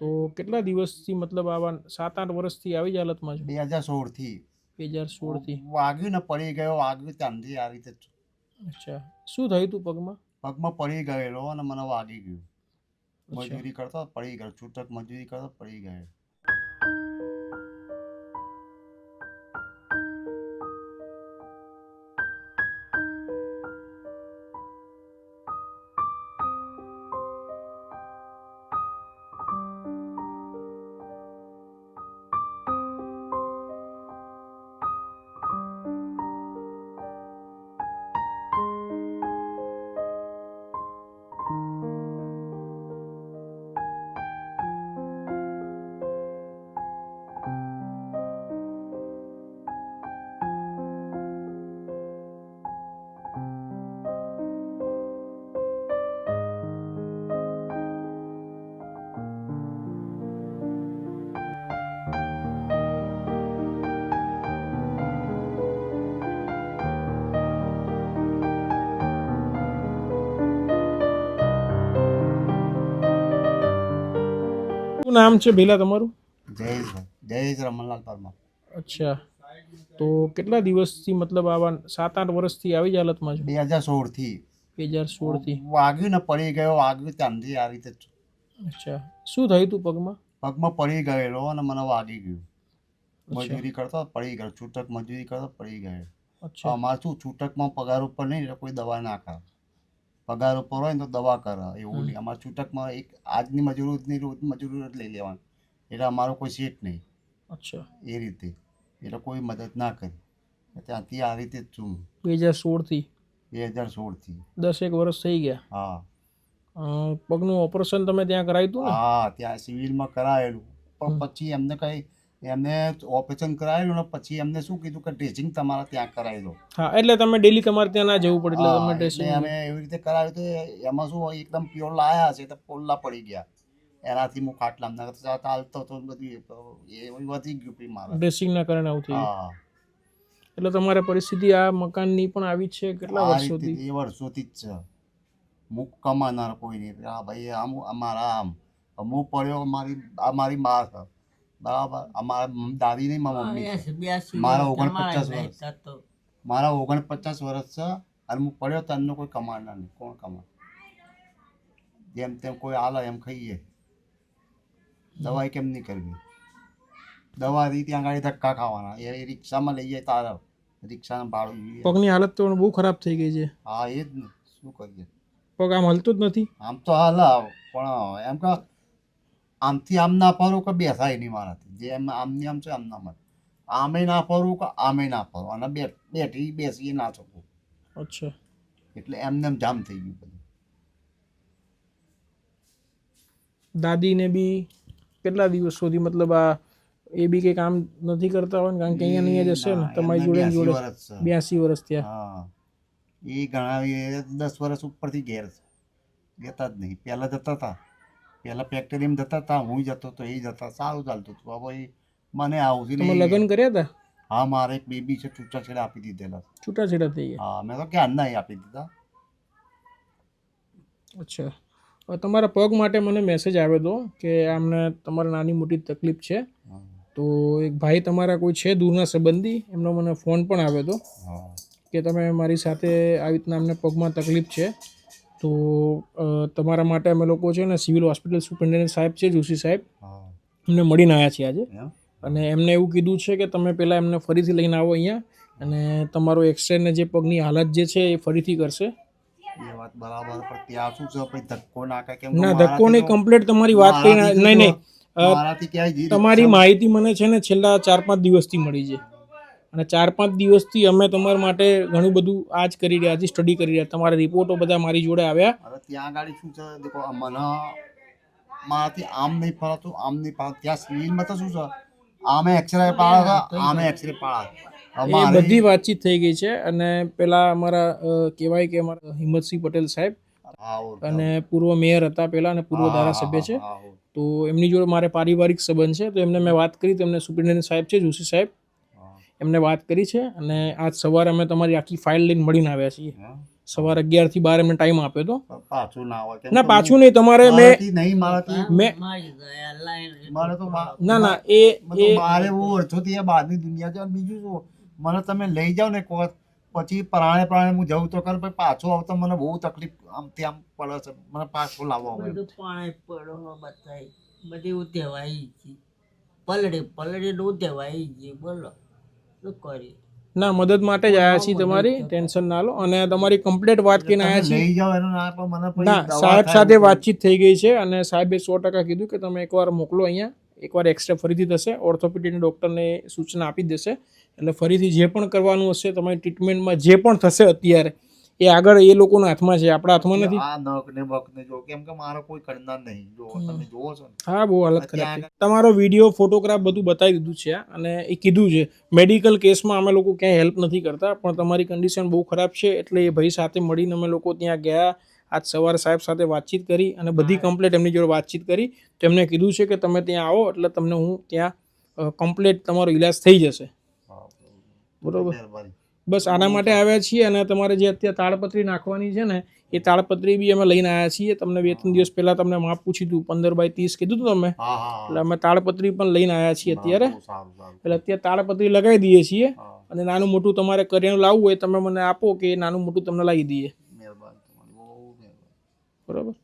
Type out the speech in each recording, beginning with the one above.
તો કેટલા દિવસથી મતલબ આવા સાત આઠ વર્ષથી આવી જ હાલતમાં છો? બે હજાર સોળથી. બે હજાર સોળથી. વાગ્યું ને પડી ગયો વાગ્યું ત્યાંથી આ રીતે અચ્છા. શું થયું તું પગમાં? પગમાં પડી ગયેલો અને મને વાગી ગયું. મજૂરી કરતો પડી ગયો. છૂટક મજૂરી કરતો પડી ગયો. નામ છે ભેલા તમારું? જયેશભાઈ. જયેશ રમણલાલ પરમાર. અચ્છા. તો કેટલા દિવસથી મતલબ આવા સાત આઠ વર્ષથી આવી જ હાલતમાં છો? બે હજાર સોળથી. બે હજાર સોળથી. વાગ્યું ને પડી ગયો વાગ્યું ત્યાંથી આ રીતે જ. અચ્છા. શું થયું તું પગમાં? પગમાં પડી ગયેલો અને મને વાગી ગયું. મજૂરી કરતો પડી ગયો. છૂટક મજૂરી કરતો પડી ગયો. અચ્છા. અમારે શું છૂટકમાં પગાર ઉપર નહીં એટલે કોઈ દવા ના કરે પગાર ઉપર હોય ને તો દવા કરે. એવું નહીં. અમારે છૂટકમાં એક આજની મજૂરી રોજની રોજ મજૂરી જ લઈ લેવાની. એટલે અમારો કોઈ સેટ નહીં. અચ્છા. એ રીતે. એટલે કોઈ મદદ ના કરી. ત્યાંથી આ રીતે જ છું. બે હજાર સોળથી? બે હજાર સોળથી. દસ એક વર્ષ થઈ ગયા. હા. પગનું ઓપરેશન તમે ત્યાં કરાવ્યું હતું હા ત્યાં સિવિલમાં કરાયેલું. પણ પછી એમને કઈ એમને ઓપરેશન કરાયેલું ને પછી એમને શું કીધું કે ડ્રેસિંગ તમારા ત્યાં કરાવી દો. હા એટલે તમે ડેલી તમારે ત્યાં ના જવું પડે એટલે તમે એટલે અમે એવી રીતે કરાવ્યું તો એમાં શું હોય એકદમ પ્યોર લાયા છે તો પોલ્લા પડી ગયા. એનાથી હું ખાટલા ના ચાલતો તો બધી એ વધી ગયું પી મારા. ડ્રેસિંગ ના કારણે આવું થયું. હા. એટલે તમારે પરિસ્થિતિ આ મકાનની પણ આવી છે કેટલા વર્ષોથી? એ વર્ષોથી જ છે. મુક કમાનાર કોઈ નહીં. હા ભાઈ આમ અમારા આમ. હું પડ્યો મારી આ મારી મા છે. બરાબર? અમારા દાદી નહીં મારા મમ્મી મારા ઓગણપચાસ વર્ષ. મારા ઓગણપચાસ વર્ષ છે અને હું પડ્યો તો એમનો કોઈ કમાનાર નહીં. કોણ કમા જેમ તેમ કોઈ આલે એમ ખાઈએ. દવાઈ કેમ નહીં કરવી? દવાથી ત્યાં આગળ ધક્કા ખાવાના. એ રિક્ષામાં લઈ જાય તારા. રિક્ષાનું ભાડું. પગની હાલત તો બહુ ખરાબ થઈ ગઈ છે. હા એ જ ને. શું કરીએ? પગ આમ હલતું જ નથી. આમ તો હાલ પણ એમ કે આમથી આમ ના ફરો કે બેસાય નહીં મારાથી જે એમ આમની આમ છે આમ ના મારે આમે ના ફરું કે આમે ના ફરું. અને બે બેઠી બેસી ના શકું અચ્છા. એટલે એમને એમ જામ થઈ ગયું બધું. દાદીને બી કેટલા દિવસ સુધી મતલબ આ એ બી કંઈ કામ નથી કરતા હોય ને? કારણ કે અહીંયા નહીં જશે ને? તમારી જોડે જોડે વર્ષ બ્યાસી વર્ષ થયા. હા. એ ઘણા દસ વર્ષ ઉપરથી ઘેર છે. જતા જ નહીં. પહેલાં જતા હતા. પહેલાં ફેક્ટરીમાં જતા હતા હું જતો તો એ જતા સારું ચાલતું હતું. હવે એ મને આવું તમે લગ્ન કર્યા હતા હા મારે એક બેબી છે છૂટાછેડા આપી દીધેલા છૂટાછેડા થઈ ગયા? હા મેં તો ક્યાં નહીં આપી દીધા. અચ્છા. તમારા પગ માટે મને મેસેજ આવ્યો હતો કે આમને તમારે નાની મોટી તકલીફ છે. તો એક ભાઈ તમારા કોઈ છે દૂરના સંબંધી? એમનો મને ફોન પણ આવ્યો હતો કે તમે મારી સાથે આવી રીતના અમને પગમાં તકલીફ છે. તો તમારા માટે અમે લોકો છે ને સિવિલ હોસ્પિટલ સુપરિન્ટેન્ડન્ટ સાહેબ છે જોશી સાહેબ. એમને મળીને આવ્યા છીએ આજે. અને એમને એવું કીધું છે કે તમે પહેલાં એમને ફરીથી લઈને આવો અહીંયા. અને તમારો એક્સરે ને જે પગની હાલત જે છે એ ફરીથી કરશે. ના ધક્કો નહીં કમ્પ્લીટ તમારી વાત નહીં નહીં. તમારી માહિતી મને છે ને છેલ્લા ચાર પાંચ દિવસથી મળી છે. અને ચાર પાંચ દિવસથી અમે તમારા માટે ઘણું બધું આ જ કરી રહ્યા છીએ સ્ટડી કરી રહ્યા. તમારા રિપોર્ટો બધા મારી જોડે આવ્યા. ત્યાં આગળ શું છે? દેખો મને મારાથી આમ નહીં ફરાતું આમ નહીં ફરાતું ત્યાં સિવિલમાં તો શું છે? આમે એક્સરે પાડા છે આમે એક્સરે પાડા એ બધી વાતચીત થઈ ગઈ છે અને પેલા અમારા કહેવાય કે અમારા હિંમતસિંહ પટેલ સાહેબ અને પૂર્વ મેયર હતા પેલા અને પૂર્વ ધારાસભ્ય છે. તો એમની જોડે મારે પારિવારિક સંબંધ છે. તો એમને મેં વાત કરી તો એમને સુપ્રિન્ટેન્ડન્ટ સાહેબ છે જોશી સાહેબ. એમને વાત કરી છે અને આજ સવારે અમે તમારી આખી ફાઇલ લઈને મળીને આવ્યા છીએ. હા. સવારે અગિયારથી બાર એમને ટાઈમ આપ્યો હતો. પાછું ના આવે ના પાછું નહીં તમારે મેં નહીં મારાથી મેં મારે તો ના ના એ એ મારે હું વર્ષોથી આ બહારની દુનિયા છે બીજું શું? મને તમે લઈ જાઓ ને કોત પછી પ્રાણે પ્રાણે હું જઉં તો કર પછી પાછો આવતો મને બહુ તકલીફ આમથી આમ પડે છે. મને પાછો લાવવા આવે પાણી પડો બતાય બધી ઉતેવાય છે પલડે પલડે નું ઉતેવાય છે બોલો. ના મદદ માટે જ આયા છીએ તમારી. ટેન્શન ના લો. અને તમારી કમ્પ્લીટ વાત કરીને આયા છીએ. લઈ જાઓ એનો ના પણ મને પછી ના દવા સાહેબ સાથે વાતચીત થઈ ગઈ છે અને સાહેબે સો ટકા કીધું કે તમે એકવાર મોકલો અહીંયા. એકવાર એક્સરે ફરીથી થશે. ઓર્થોપેડિકના ડૉક્ટરને સૂચના આપી દેશે. એટલે ફરીથી જે પણ કરવાનું હશે તમારી ટ્રીટમેન્ટમાં જે પણ થશે અત્યારે એ આગળ એ લોકોના હાથમાં છે આપણા હાથમાં નથી. આ નખ ને બક ને જો કેમ કે મારો કોઈ કરનાર નહીં. જો તમે જોવો છો હા બહુ હાલત ખરાબ છે. તમારો વીડિયો ફોટોગ્રાફ બધું બતાવી દીધું છે અને એ કીધું છે મેડિકલ કેસમાં અમે લોકો ક્યાંય હેલ્પ નથી કરતા પણ તમારી કન્ડિશન બહુ ખરાબ છે એટલે એ ભાઈ સાથે મળીને અમે લોકો ત્યાં ગયા આજ સવારે સાહેબ સાથે વાતચીત કરી અને બધી કમ્પ્લેટ એમની જોડે વાતચીત કરી. તો એમને કીધું છે કે તમે ત્યાં આવો એટલે તમને હું ત્યાં કમ્પ્લેટ તમારો ઈલાજ થઈ જશે. બરોબર. બસ આના માટે આવ્યા છીએ અને તમારે જે અત્યારે તાળપત્રી નાખવાની છે ને એ તાળપત્રી બી અમે લઈને આવ્યા છીએ. તમને બે ત્રણ દિવસ પહેલાં તમને માપ પૂછ્યું હતું પંદર બાય ત્રીસ કીધું હતું તમે. એટલે અમે તાળપત્રી પણ લઈને આવ્યા છીએ અત્યારે. એટલે અત્યારે તાળપત્રી લગાવી દઈએ છીએ અને નાનું મોટું તમારે કરિયાણું લાવવું હોય તમે મને આપો કે નાનું મોટું તમને લાવી દઈએ. બરાબર?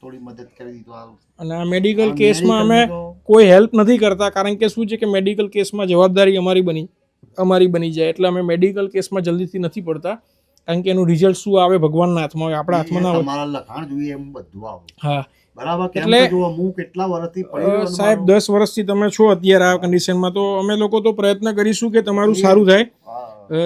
થોડી મદદ કરી દીધું અને આ મેડિકલ કેસમાં અમે કોઈ હેલ્પ નથી કરતા કારણ કે શું છે કે મેડિકલ કેસમાં જવાબદારી અમારી બની. અમારી બની જાય. એટલે અમે મેડિકલ કેસમાં જલ્દીથી નથી પડતા. કારણ કે એનું રિઝલ્ટ શું આવે ભગવાનના હાથમાં હોય આપણા હાથમાં ના હોય. લખાણ જોઈએ એમ બધું આવે. હા. બરાબર એટલે- હું કેટલા વર્ષથી પડી રહ્યો અ, અને સાહેબ દસ વર્ષથી તમે છો અત્યારે આ કન્ડિશનમાં તો અમે લોકો તો પ્રયત્ન કરીશું કે તમારું સારું થાય.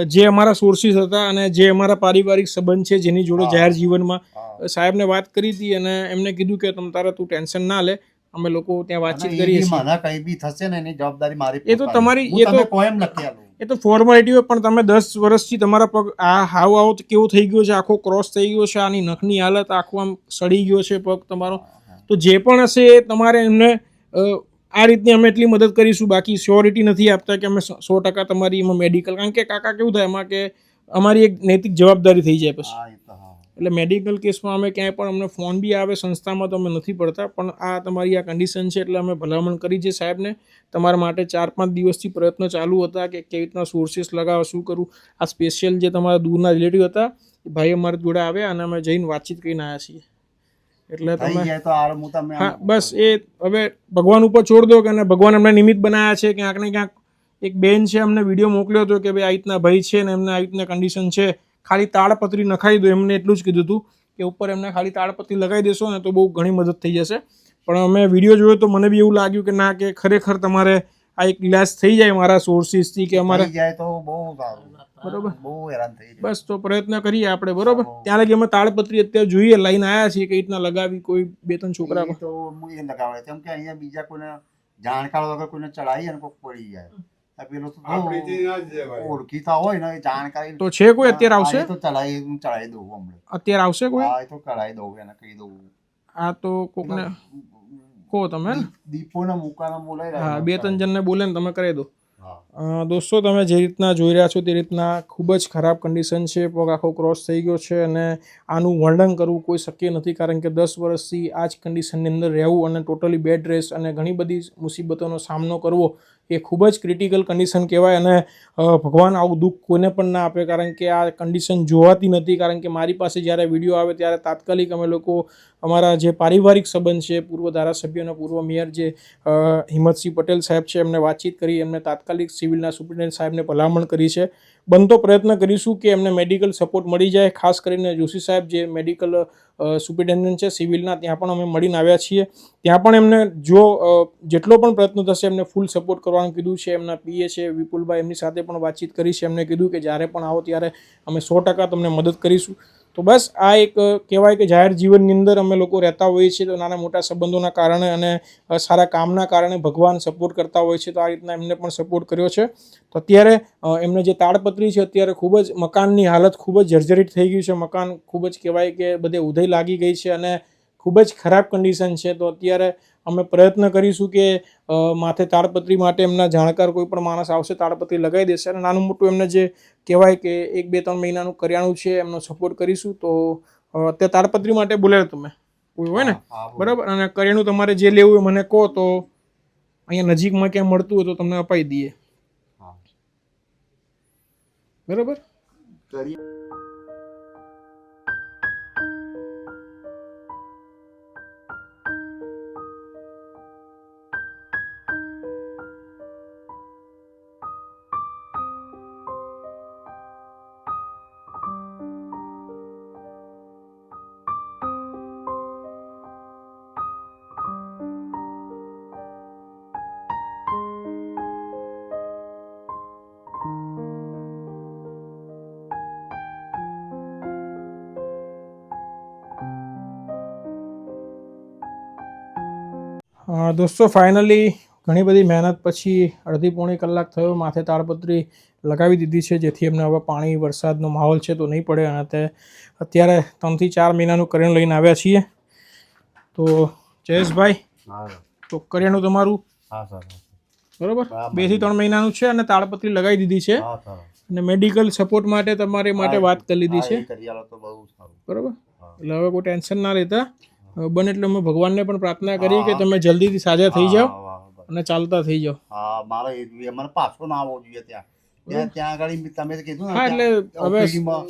જે અમારા સોર્સિસ હતા અને જે અમારા પારિવારિક સંબંધ છે જેની જોડે જાહેર જીવનમાં. સાહેબને વાત કરી હતી અને એમને કીધું કે તમ તારા તું ટેન્શન ના લે અમે લોકો ત્યાં વાતચીત કરીએ છીએ. કઈ બી થશે ને એની જવાબદારી મારી એ તો તમારી- એ તો- નથી આલું. એ તો ફોર્માલિટી હોય, પણ તમે દસ વર્ષથી તમારા પગ આ હાવ આવો કેવો થઈ ગયો છે? આખો ક્રોસ થઈ ગયો છે, આની નખની હાલત આખો આમ સડી ગયો છે પગ તમારો. તો જે પણ હશે એ તમારે એમને આ રીતની અમે એટલી મદદ કરીશું. બાકી શ્યોરિટી નથી આપતા કે અમે સો ટકા તમારી એમાં મેડિકલ કારણ કે કાકા કેવું થાય, એમાં કે અમારી એક નૈતિક જવાબદારી થઈ જાય પછી. એટલે મેડિકલ કેસમાં અમે ક્યાંય પણ અમને ફોન બી આવે સંસ્થામાં તો અમે નથી પડતા પણ આ તમારી આ કન્ડિશન છે એટલે અમે ભલામણ કરી છે સાહેબને. તમારા માટે ચાર પાંચ દિવસથી પ્રયત્નો ચાલુ હતા કે કેવી રીતના સોર્સિસ લગાવવા શું કરવું. આ સ્પેશિયલ જે તમારા દૂરના રિલેટિવ હતા એ ભાઈ અમારા જોડે આવ્યા અને અમે જઈને વાતચીત કરીને આવ્યા છીએ. એટલે તમે હું બસ એ હવે ભગવાન ઉપર છોડ દો કે ભગવાન અમને નિમિત્ત બનાવ્યા છે ક્યાંક ને ક્યાંક એક બેન છે અમને વીડિયો મોકલ્યો હતો કે ભાઈ આ રીતના ભાઈ છે ને એમને આ રીતના કન્ડિશન છે. ખાલી તાડપત્રી નખાઈ દો એમને એટલું જ કીધું હતું કે ઉપર એમને ખાલી તાડપત્રી લગાવી દેશો ને તો બહુ ઘણી મદદ થઈ જશે. પણ અમે વીડિયો જોયો તો મને બી એવું લાગ્યું કે ના કે ખરેખર તમારે આ એક ગ્લાસ થઈ જાય મારા સોર્સિસથી કે અમારે જાય તો બહુ બરોબર? બહુ હેરાન થઈ બસ તો પ્રયત્ન કરીએ આપણે બરોબર? ત્યાં લગી અમે તાડપત્રી અત્યારે જોઈએ લઈને આવ્યા છીએ કઈ રીતના લગાવી કોઈ બે ત્રણ છોકરા તો એ લગાવે. કેમ કે અહીંયા બીજા કોઈને જાણકાર વગર કોઈને ચડાવી અને કોઈ પડી જાય. પેલો તો ઓળખીતા હોય ને જાણકારી તો છે કોઈ અત્યારે આવશે? તો ચડાવી હું ચડાવી દઉં હમણાં. અત્યારે આવશે કોઈ? હા તો કરાવી દઉં એને કહી દઉં. આ તો કોકને કહો તમે ને દીપોને મુકાના બોલાવી હા બે ત્રણ જણને બોલે ને તમે કરી દો. દોસ્તો તમે જે રીતના જોઈ રહ્યા છો તે રીતના ખૂબ જ ખરાબ કન્ડિશન છે પગ આખો ક્રોસ થઈ ગયો છે અને આનું વર્ણન કરવું કોઈ શક્ય નથી કારણ કે દસ વર્ષથી આ જ કન્ડિશનની અંદર રહેવું અને ટોટલી બેડ રેસ અને ઘણી બધી મુસીબતોનો સામનો કરવો એ ખૂબ જ ક્રિટિકલ કન્ડિશન કહેવાય અને ભગવાન આવું દુઃખ કોઈને પણ ના આપે. કારણ કે આ કન્ડિશન જોવાતી નથી. કારણ કે મારી પાસે જ્યારે વીડિયો આવે ત્યારે તાત્કાલિક અમે લોકો, અમારા જે પારિવારિક સંબંધ છે, પૂર્વ ધારાસભ્ય અને પૂર્વ મેયર જે હિંમતસિંહ પટેલ સાહેબ છે, એમને વાતચીત કરી, એમને તાત્કાલિક સિવિલના સુપ્રિન્ટેન્ડન્ટ સાહેબને ભલામણ કરી છે. બનતો પ્રયત્ન કરીશું કે એમને મેડિકલ સપોર્ટ મળી જાય. ખાસ કરીને જોશી સાહેબ જે મેડિકલ સુપ્રિન્ટેન્ડન્ટ છે સિવિલના ત્યાં પણ અમે મળીને આવ્યા છીએ. ત્યાં પણ એમને જો જેટલો પણ પ્રયત્ન થશે એમને ફૂલ સપોર્ટ કરવાનું કીધું છે. એમના પીએ છે, વિપુલભાઈ એમની સાથે પણ વાતચીત કરી છે. એમને કીધું કે જ્યારે પણ આવો ત્યારે અમે સો ટકા તમને મદદ કરીશું. તો બસ આ એક કહેવાય કે જાહેર જીવનની અંદર અમે લોકો રહેતા હોઈએ છીએ તો નાના મોટા સંબંધોના કારણે અને સારા કામના કારણે ભગવાન સપોર્ટ કરતા હોય છે તો આ રીતના એમને પણ સપોર્ટ કર્યો છે. તો અત્યારે એમને જે તાડપત્રી છે અત્યારે ખૂબ જ મકાનની હાલત ખૂબ જ જર્જરિત થઈ ગયું છે. મકાન ખૂબ જ કહેવાય કે બધે ઉધઈ લાગી ગઈ છે અને ખૂબ જ ખરાબ કન્ડિશન છે. તો અત્યારે અમે પ્રયત્ન કરીશું કે માથે તાડપત્રી માટે એમના જાણકાર કોઈ પણ માણસ આવશે તાડપત્રી લગાવી દેશે. અને નાનું મોટું એમને જે કહેવાય કે એક બે ત્રણ મહિનાનું કરિયાણું છે એમનો સપોર્ટ કરીશું તો અત્યારે તાડપત્રી માટે બોલેલો તમે કોઈ હોય ને? બરાબર? અને કરિયાણું તમારે જે લેવું હોય મને કહો તો અહીંયા નજીકમાં ક્યાં મળતું હોય તો તમને અપાઈ દઈએ. હા. બરાબર? કરી દોસ્તો ફાઇનલી ઘણી બધી મહેનત પછી અડધી પોણી કલાક થયો માથે તાળપત્રી લગાવી દીધી છે જેથી એમને હવે પાણી વરસાદનો માહોલ છે તો નહીં પડે અને તે અત્યારે ત્રણથી ચાર મહિનાનું કરિયાણું લઈને આવ્યા છીએ. તો જયેશભાઈ તો કરિયાણું તમારું? હા સર બરાબર? બરાબર. બેથી ત્રણ મહિનાનું છે અને તાડપત્રી લગાવી દીધી છે. અને મેડિકલ સપોર્ટ માટે તમારે માટે વાત કરી લીધી છે. બરાબર. એટલે હવે કોઈ ટેન્શન ના લેતા. બને એટલે અમે ભગવાનને પણ પ્રાર્થના કરી કે તમે જલ્દીથી સાજા થઈ જાઓ. અને ચાલતા થઈ જાઓ હા મારે એ જોઈએ મને પાછો ના આવવો જોઈએ ત્યાં ત્યાં ત્યાં આગળ તમે કીધું હા એટલે હવે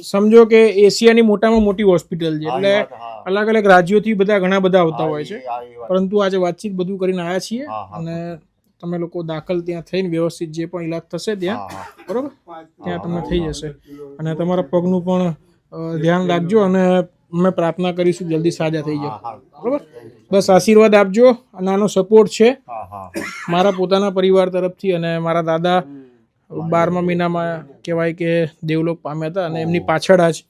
સમજો કે એશિયાની મોટામાં મોટી હોસ્પિટલ છે એટલે. અલગ અલગ રાજ્યોથી બધા ઘણા બધા આવતા હોય છે. પરંતુ આજે વાતચીત બધું કરીને આવ્યા છીએ. અને તમે લોકો દાખલ ત્યાં થઈને વ્યવસ્થિત જે પણ ઈલાજ થશે ત્યાં. બરોબર ત્યાં તમને થઈ જશે અને તમારા પગનું પણ ધ્યાન રાખજો અને અમે પ્રાર્થના કરીશું જલ્દી સાજા થઈ જાઓ. બરોબર? બસ આશીર્વાદ આપજો. અને આનો સપોર્ટ છે. હા, હા. મારા પોતાના પરિવાર તરફથી અને મારા દાદા બારમા મહિનામાં કહેવાય કે દેવલોક પામ્યા હતા અને એમની પાછળ જ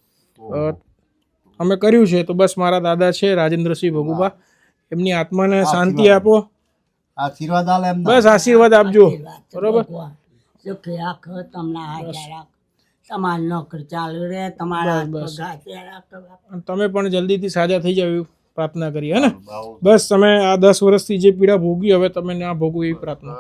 અમે કર્યું છે. તો બસ મારા દાદા છે રાજેન્દ્રસિંહ ભગુબા. એમની આત્માને શાંતિ આપો. આશીર્વાદ બસ આશીર્વાદ આપજો. બરોબર? તમને તમારી નોકરી ચાલુ રહે તમારા બસ, તમે પણ જલ્દીથી સાજા થઈ જાવ એવી પ્રાર્થના કરી હે ને? બસ તમે આ દસ વર્ષથી જે પીડા ભોગવી હવે તમે ના ભોગવો એવી પ્રાર્થના.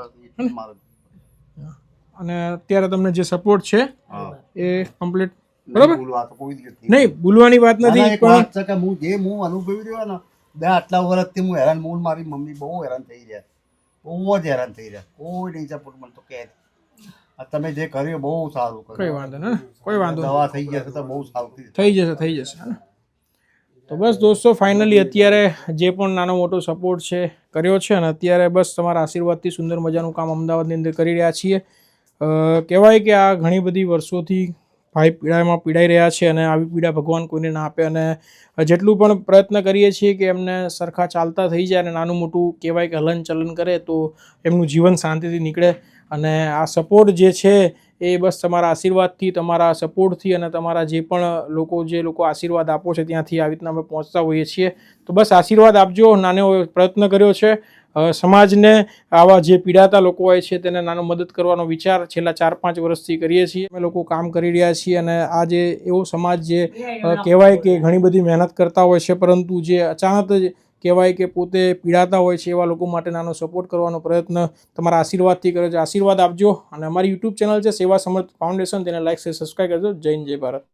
અને અત્યારે તમને જે સપોર્ટ છે હા. એ કમ્પ્લીટ બરાબર? ભૂલવા તો કોઈ દિવસ નહીં. નહીં ભૂલવાની વાત નથી એક પણ વાત છે કે હું જે હું અનુભવી રહ્યો ને બે આટલા વર્ષથી હું હેરાન હું ને મારી મમ્મી બહુ હેરાન થઈ રહ્યા. બહુ જ હેરાન થઈ રહ્યા. કોઈ નહીં સપોર્ટ મને તો કહે આ તમે જે કર્યું બહુ સારું કર્યું કોઈ વાંધો નહીં કોઈ વાંધો. દવા થઈ જશે તો બહુ સારું થઈ જશે. થઈ જશે? તો બસ દોસ્તો ફાઇનલી અત્યારે જે પણ નાનો મોટો સપોર્ટ છે કર્યો છે અને અત્યારે બસ તમારા આશીર્વાદથી સુંદર મજાનું કામ અમદાવાદની અંદર કરી રહ્યા છીએ કહેવાય કે આ ઘણી બધી વર્ષોથી ભાઈ પીડામાં પીડાઈ રહ્યા છે અને આવી પીડા ભગવાન કોઈને ના આપે અને જેટલું પણ પ્રયત્ન કરીએ છીએ કે એમને સરખા ચાલતા થઈ જાય અને નાનું મોટું કહેવાય કે હલન ચલન કરે તો એમનું જીવન શાંતિથી નીકળે અને આ સપોર્ટ જે છે એ બસ તમારા આશીર્વાદથી, તમારા સપોર્ટથી અને તમારા જે પણ લોકો, જે લોકો આશીર્વાદ આપો છે ત્યાંથી આવી રીતના અમે પહોંચતા હોઈએ છીએ. તો બસ આશીર્વાદ આપજો. નાનો પ્રયત્ન કર્યો છે. સમાજને આવા જે પીડાતા લોકો હોય છે તેને નાનો મદદ કરવાનો વિચાર છેલ્લા ચાર પાંચ વર્ષથી કરીએ છીએ. અમે લોકો કામ કરી રહ્યા છીએ અને આ જે એવો સમાજ જે કહેવાય કે ઘણી બધી મહેનત કરતા હોય છે, પરંતુ જે અચાનક જ કહેવાય કે પોતે પીડાતા હોય છે એવા લોકો માટે નાનો સપોર્ટ કરવાનો પ્રયત્ન તમારા આશીર્વાદથી કરે છે. આશીર્વાદ આપજો અને અમારી યુટ્યુબ ચેનલ છે સેવા સમર્થ ફાઉન્ડેશન તેને લાઈક છે સબસ્ક્રાઈબ કરજો. હિન્દ, જય ભારત.